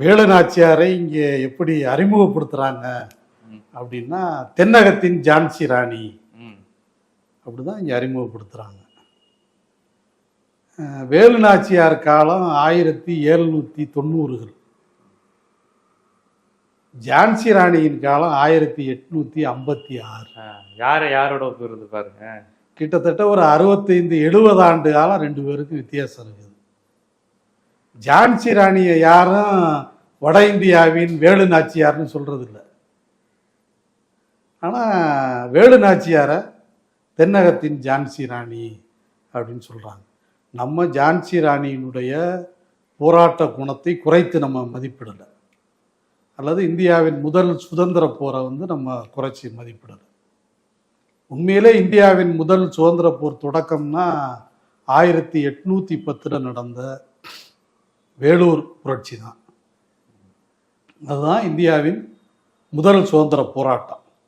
வேலு நாச்சியாரை இங்கே எப்படி அறிமுகப்படுத்துகிறாங்க. அப்படின்னா தென்னகத்தின் ஜான்சி ராணி. அப்படிதான் இங்கே அறிமுகப்படுத்துகிறாங்க வேலு நாச்சியார் காலம் ஆயிரத்தி எழுநூற்றி தொண்ணூறுகள். ஜான்சி ராணியின் காலம் ஆயிரத்தி எட்நூற்றி ஐம்பத்தி ஆறு. யாரை யாரோட ஒப்பிடுறது பாருங்க. கிட்டத்தட்ட ஒரு அறுபத்தைந்து எழுபது ஆண்டு காலம் ரெண்டு பேருக்கும் வித்தியாசம் இருக்குது ஜான்சி ராணியை யாரும் வட இந்தியாவின் வேலு நாச்சியார்னு சொல்கிறது இல்லை ஆனால் வேலு நாச்சியாரை தென்னகத்தின் ஜான்சி ராணி அப்படின்னு சொல்கிறாங்க நம்ம ஜான்சி ராணியினுடைய போராட்ட குணத்தை குறைத்து நம்ம மதிப்பிடலை. அல்லது இந்தியாவின் முதல் சுதந்திர போரை வந்து நம்ம குறைச்சி மதிப்பிடலை. உண்மையிலே இந்தியாவின் முதல் சுதந்திர போர் தொடக்கம்னா ஆயிரத்தி எட்நூற்றி பத்தில் நடந்த வேலூர் புரட்சி தான். அதுதான் இந்தியாவின் முதல் சுதந்திர போராட்டம்.